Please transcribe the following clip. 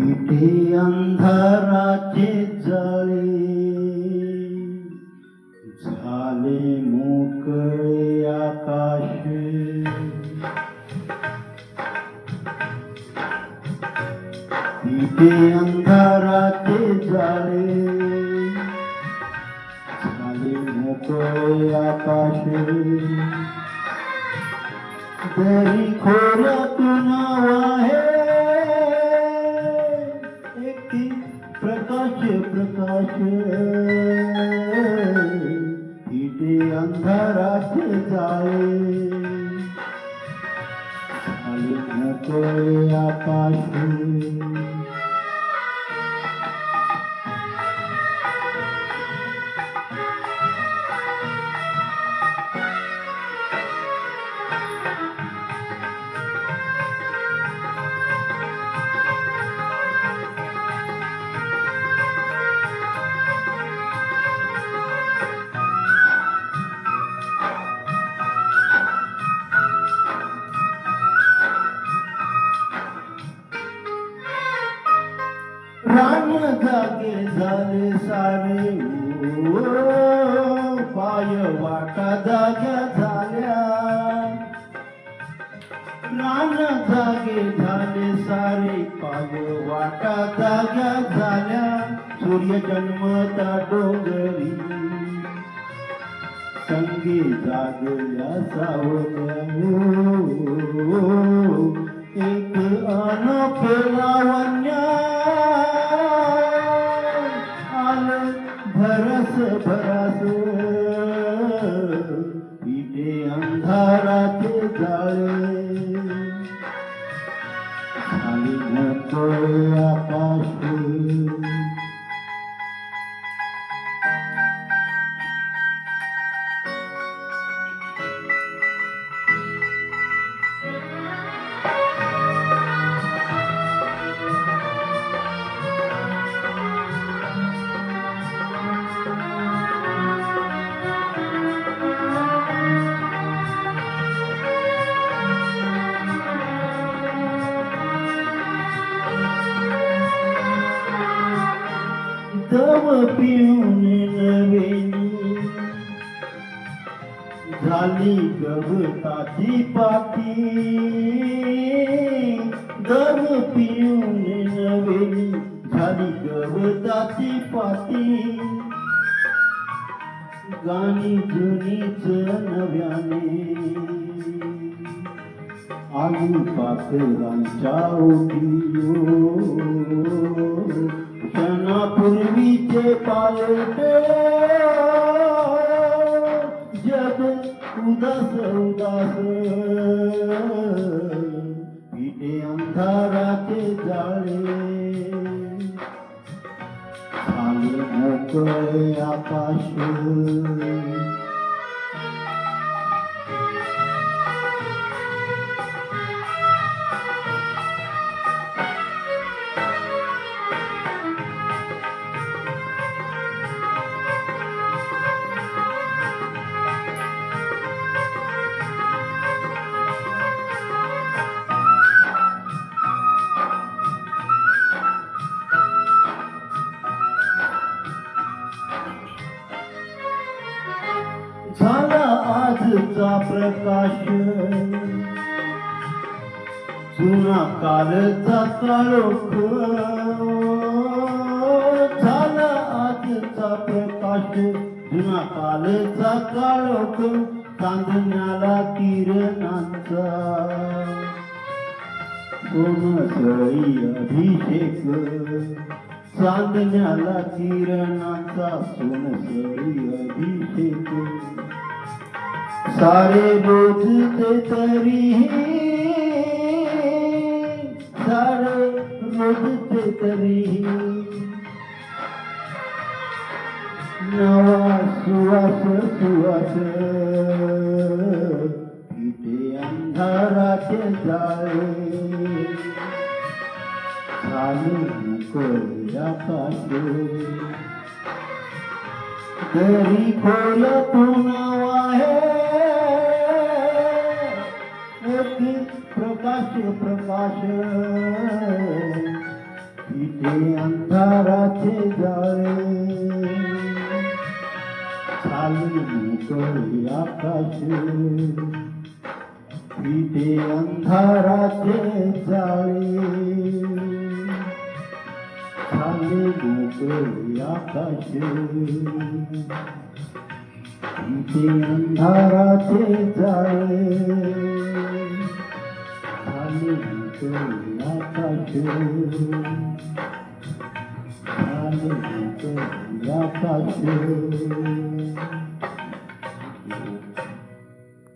মিটে অন্ধরাতে জলে, ঝালে মুখ আকাশে। মিটে অন্ধরাতে জলে, ঝালে মুখ আকাশে। দেরি খোলা তো না প্রকাশে প্রকাশে। ফিটে অন্ধরাশে যায়। আলোচনা করে আকাশে। zani sani जागे सारे पायवा कदा सूर्य जन्मता डोंगरी। संगी जागल्या सावल्या एक अनोखे ধারাতে যায় খালি মতো तव पिऊन नवेली झाली गवताची पाती. दव पिऊन नवेली झाली गवताची पाती. गाणी जुनीच नव्याने आली पाखरांच्या ओटी क्षणापूर्वीचे पालटे जग उदास उदास पिठे अंधाराचे जाळे खाली मोकळे आकाश झाला आजचा प्रकाश. जुना कालचा काळोख झाला आजचा प्रकाश. जुना कालचा काळोख चांदण्याला किरणांचा. कोम करी अभिषेक साधण्याला किरणाचा सोन करी अभिषेक सारे बोधते तरीही सारे बोधते तरीही नवा सुवास सुवास हरा के जाए खाली कोयरा पासे तेरी कोल पुनावा है एक प्रकाश प्रकाश पीटे अंधारा से जाए खाली कोयरा पासे পিঠে অন্ধারাতে চালে খালে বুকে আকাশে পিঠে অন্ধারাতে চালে খালে বুকে আকাশে খালে বুকে আকাশে